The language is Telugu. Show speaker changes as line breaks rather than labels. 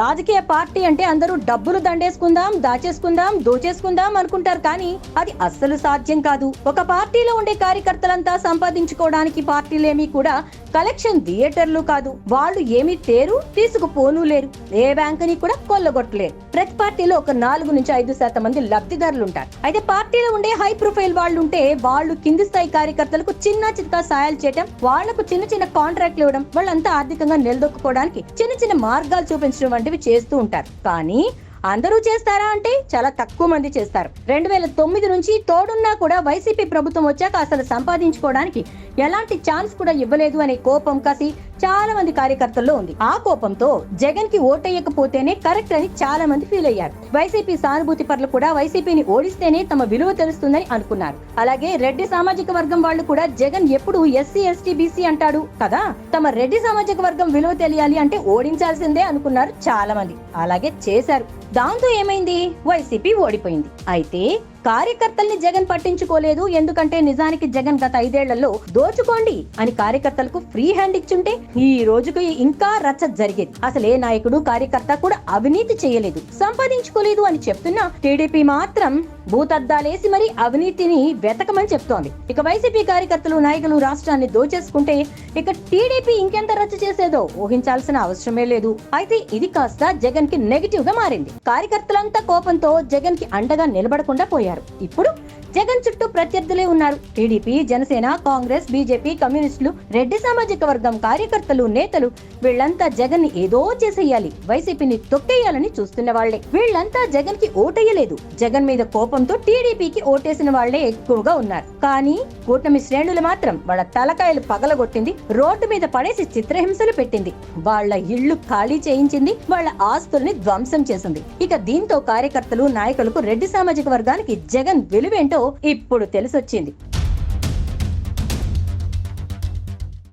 రాజకీయ పార్టీ అంటే అందరూ డబ్బులు దండేసుకుందాం దాచేసుకుందాం దోచేసుకుందాం అనుకుంటారు కానీ అది అస్సలు సాధ్యం కాదు. ఒక పార్టీలో ఉండే కార్యకర్తలంతా సంపాదించుకోవడానికి పార్టీలేమీ కూడా కలెక్షన్ థియేటర్లు కాదు వాళ్ళు ఏమీ తేరు తీసుకుపోను లేరు. ఏ బ్యాంకుని కూడా కొల్లగొట్టలేరు. ప్రతి పార్టీలో ఒక నాలుగు నుంచి ఐదు శాతం మంది లబ్ధిదారులు ఉంటారు అయితే పార్టీలో ఉండే హై ప్రొఫైల్ వాళ్ళు ఉంటే వాళ్ళు కింది స్థాయి కార్యకర్తలకు చిన్న చిన్న సాయాలు చేయటం వాళ్ళకు చిన్న చిన్న కాంట్రాక్ట్లు ఇవ్వడం వాళ్ళంతా ఆర్థికంగా నిలదొక్కుకోవడానికి చిన్న చిన్న మార్గాలు చూపించడం వంటివి చేస్తూ ఉంటారు. కానీ అందరూ చేస్తారా అంటే చాలా తక్కువ మంది చేస్తారు. రెండు వేల తొమ్మిది నుంచి తోడున్నా కూడా వైసీపీ ప్రభుత్వం వచ్చాక అసలు సంపాదించుకోవడానికి ఎలాంటి ఛాన్స్ కూడా ఇవ్వలేదు అనే కోపం కసి చాలా మంది కార్యకర్తల్లో ఉంది. ఆ కోపంతో జగన్కి ఓటేయకపోతేనే కరెక్ట్ అని చాలా మంది ఫీల్ అయ్యారు. వైసీపీ సానుభూతి పరులు కూడా వైసీపీని ఓడిస్తేనే తమ విలువ తెలుస్తుందని అనుకున్నారు. అలాగే రెడ్డి సామాజిక వర్గం వాళ్ళు కూడా జగన్ ఎప్పుడు ఎస్సీ ఎస్టీ బీసీ అంటాడు కదా? తమ రెడ్డి సామాజిక వర్గం విలువ తెలియాలి అంటే ఓడించాల్సిందే అనుకున్నారు చాలా మంది. అలాగే చేశారు. దాంతో ఏమైంది? వైసీపీ ఓడిపోయింది. అయితే కార్యకర్తల్ని జగన్ పట్టించుకోలేదు. ఎందుకంటే నిజానికి జగన్ గత ఐదేళ్ళలో దోచుకోండి అని కార్యకర్తలకు ఫ్రీ హ్యాండ్ ఇచ్చుంటే ఈ రోజుకి ఇంకా రచ్చ జరిగేది. అసలే నాయకుడు కార్యకర్త కూడా అవినీతి చేయలేదు. సంపాదించుకోలేదు అని చెప్తున్నా టీడీపీ మాత్రం భూతద్దాలేసి మరి అవినీతిని వెతకమని చెప్తోంది. ఇక వైసీపీ కార్యకర్తలు నాయకులు రాష్ట్రాన్ని దోచేసుకుంటే ఇక టీడీపీ ఇంకెంత రచ్చ చేసేదో ఊహించాల్సిన అవసరమే లేదు. అయితే ఇది కాస్త జగన్కి నెగిటివ్గా మారింది. కార్యకర్తలంతా కోపంతో జగన్కి అండగా నిలబడకుండా పోయారు. ఇప్పుడు జగన్ చుట్టూ ప్రత్యర్థులే ఉన్నారు. టీడీపీ జనసేన కాంగ్రెస్ బీజేపీ కమ్యూనిస్టులు రెడ్డి సామాజిక వర్గం కార్యకర్తలు నేతలు వీళ్ళంతా జగన్ని ఏదో చేసేయాలి. వైసీపీని తొక్కేయాలని చూస్తున్న వాళ్ళే వీళ్ళంతా జగన్కి ఓటేయలేదు. జగన్ మీద కోపంతో టీడీపీకి ఓటేసిన వాళ్ళే ఎక్కువగా ఉన్నారు. కానీ కూటమి శ్రేణులు మాత్రం వాళ్ళ తలకాయలు పగలగొట్టింది రోడ్డు మీద పడేసి చిత్రహింసలు పెట్టింది. వాళ్ళ ఇళ్ళు ఖాళీ చేయించింది వాళ్ళ ఆస్తుల్ని ధ్వంసం చేసింది. ఇక దీంతో కార్యకర్తలు నాయకులకు రెడ్డి సామాజిక వర్గానికి జగన్ విలువేంటో ఇప్పుడు తెలిసొచ్చింది.